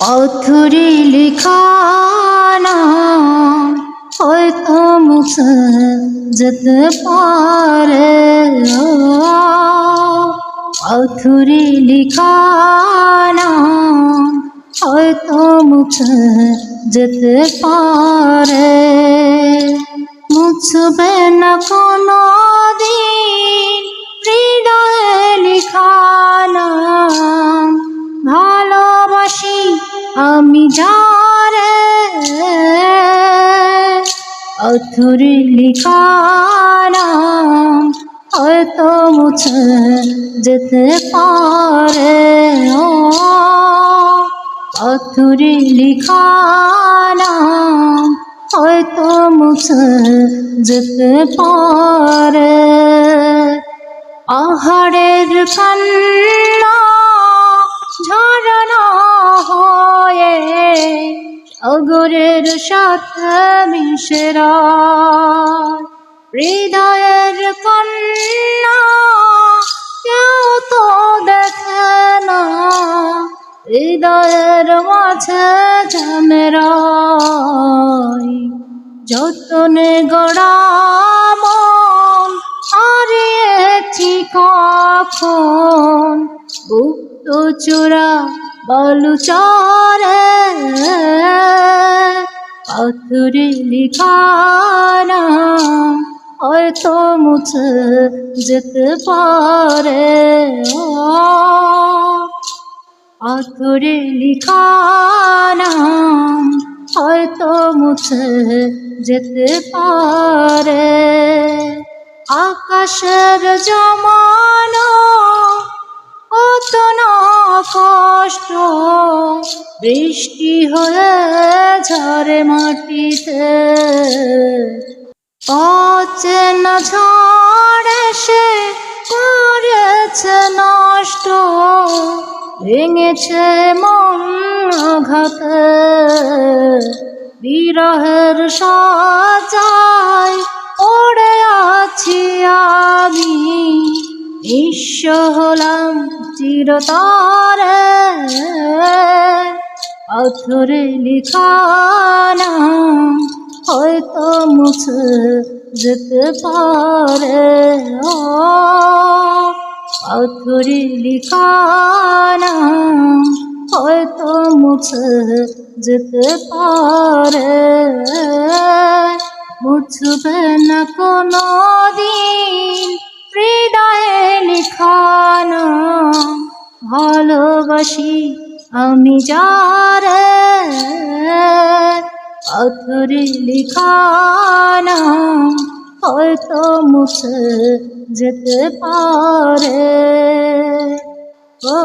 পাথরে লিখানা হয়তো মুছে যেতে পারে। পাথরে লিখানা হয়তো মুছে যেতে পারে। মুছবে না কোনো দিন অথুরি লিখানা হয়তো মুছে যেতে পারে। অথুরি লিখানা হয়তো মুছে যেতে পারে। পাহাড়ের কান্না অগরের সাথে মিশরা হৃদয়ের কন্যা, কেউ তো দেখে না। হৃদয়ের মাঝে ঝামেরাই যতনে গড়া মন হারিয়েছি কখন? গুপ্ত চূড়া বলু চরে পাথরে লিখানা হয়তো মুছে যেতে পারে পাথরে লিখানা হয়তো মুছে যেতে পারে। আকাশের জমানো বৃষ্টি হয়ে ঝরে মাটিতে। পচে না ঝড় এসে করেছে নষ্ট, ভেঙেছে মন আঘাতে। বিরহের সাজায় পড়ে আছি আমি, নিঃস্ব হলাম চিরতরে। পাথরে লিখানা, হয়তো মুছে যেতে পারে। পাথরে লিখানা, হয়তো মুছে যেতে পারে। মুছবে না কোনো দিন হৃদয়ে লিখানা, ভালোবাসি আমি যারে পাথরে লিখানা, হয়তো মুছে যেতে পারে। ও,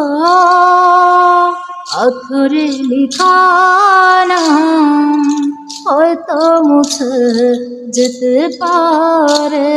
পাথরে লিখানা, হয়তো মুছে যেতে পারে।